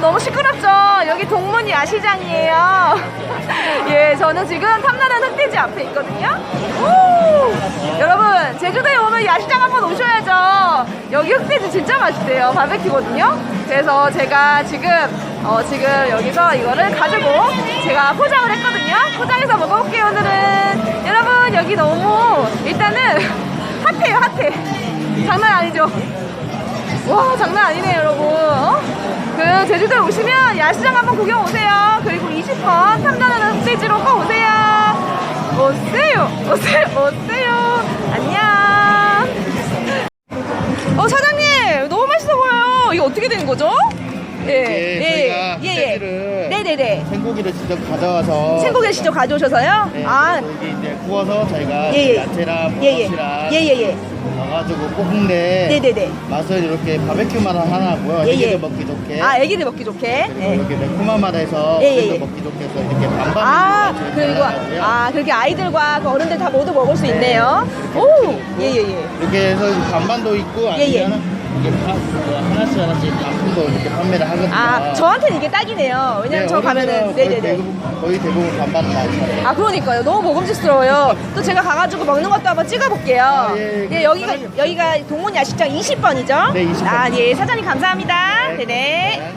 너무 시끄럽죠. 여기 동문 야시장이에요. 예, 저는 지금 탐나는 흑돼지 앞에 있거든요. 오! 여러분 제주도에 오면 야시장 한번 오셔야죠. 여기 흑돼지 진짜 맛있대요. 바베큐거든요. 그래서 제가 지금 어, 지금 여기서 이거를 가지고 제가 포장을 했거든요. 포장해서 먹어볼게요 오늘은. 여러분 여기 너무 일단은 핫해요 핫해. 장난 아니죠? 와 장난 아니네요 여러분 어? 그 제주도에 오시면 야시장 한번 구경 오세요. 그리고 20번 탐나는 흑돼지로 꼭 오세요. 오세요. 오세요. 오세요. 안녕. 어 사장님 너무 맛있어 보여요. 이거 어떻게 된 거죠? 예, 저희가 흑돼지를 네네네. 생고기를 직접 가져와서 생고기 직접 가져오셔서요? 네, 아. 여기 이제 구워서 저희가 예, 예. 야채랑 예 예. 버섯이랑 예 예 예 넣어가지고 볶은데 네네네 맛을 이렇게 바베큐 맛 하나 하고요. 예, 애기들 예. 먹기 좋게. 아 애기들 먹기 좋게 그리고 네. 이렇게 매콤한 맛에서 예, 예, 애기들 예. 먹기 좋게 해서 이렇게 반반 아, 그리고, 하고요. 아, 그렇게 아이들과 그 어른들 다 모두 먹을 수 네. 있네요. 오! 예, 예, 예. 이렇게 해서 반반도 있고 예, 예. 아니면 이게 파, 그 하나씩 하나씩 단품도 이렇게 판매를 하거든요. 아, 저한테는 이게 딱이네요. 왜냐면 네, 저 가면은, 거의 네네네. 대부분, 거의 대부분 반반 사요. 아, 그러니까요. 너무 먹음직스러워요. 또 제가 가가지고 먹는 것도 한번 찍어볼게요. 아, 예, 예. 여기가, 사장님. 여기가 동문 야시장 20번이죠? 네, 20번. 아, 예. 사장님 감사합니다. 네. 네네.